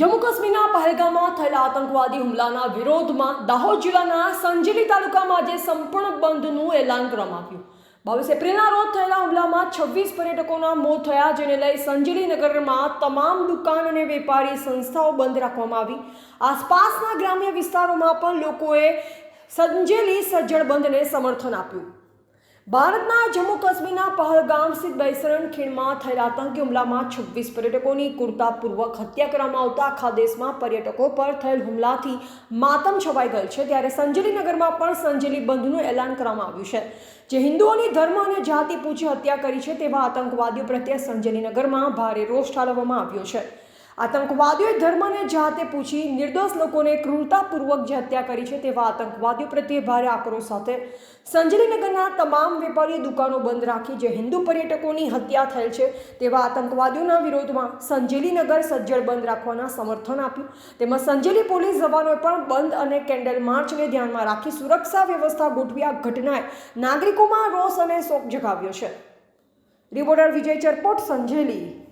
જમ્મુ કાશ્મીરના પહેલગામમાં થયેલા આતંકવાદી હુમલાના વિરોધમાં દાહોદ જિલ્લાના સંજેલી તાલુકામાં આજે સંપૂર્ણ બંધનું એલાન કરવામાં આવ્યું. બાવીસ એપ્રિલના રોજ થયેલા હુમલામાં છવ્વીસ પર્યટકોના મોત થયા, જેને લઈ સંજેલી નગરમાં તમામ દુકાન અને વેપારી સંસ્થાઓ બંધ રાખવામાં આવી. આસપાસના ગ્રામ્ય વિસ્તારોમાં પણ લોકોએ સંજેલી સજ્જડ બંધને સમર્થન આપ્યું. ભારતના જમ્મુ કાશ્મીરના પહલગામ સ્થિત બૈસરણ ખીણમાં થયેલા આતંકી હુમલામાં છવ્વીસ પર્યટકોની કુર્તાપૂર્વક હત્યા કરવામાં આવતા આખા દેશમાં પર્યટકો પર થયેલ હુમલાથી માતમ છવાઈ ગયેલ છે. ત્યારે સંજેલીનગરમાં પણ સંજેલી બંધનું એલાન કરવામાં આવ્યું છે. જે હિન્દુઓની ધર્મ અને જાતિ પૂછી હત્યા કરી છે તેવા આતંકવાદીઓ પ્રત્યે સંજેલીનગરમાં ભારે રોષ ઠાલવવામાં આવ્યો છે. આતંકવાદીઓએ ધર્મને જાતે પૂછી નિર્દોષ લોકોને ક્રૂરતાપૂર્વક જે હત્યા કરી છે તેવા આતંકવાદીઓ પ્રત્યે ભારે આક્રોશ સાથે સંજલીનગરના તમામ વેપારી દુકાનો બંધ રાખી જે હિન્દુ પર્યટકોની હત્યા થયેલ છે તેવા આતંકવાદીઓના વિરોધમાં સંજેલીનગર સજ્જડ બંધ રાખવાના સમર્થન આપ્યું. તેમજ સંજેલી પોલીસ જવાનોએ પણ બંધ અને કેન્ડલ માર્ચને ધ્યાનમાં રાખી સુરક્ષા વ્યવસ્થા ગોઠવી આ ઘટનાએ નાગરિકોમાં રોષ અને શોક જગાવ્યો છે. રિપોર્ટર વિજય ચરપોટ, સંજેલી.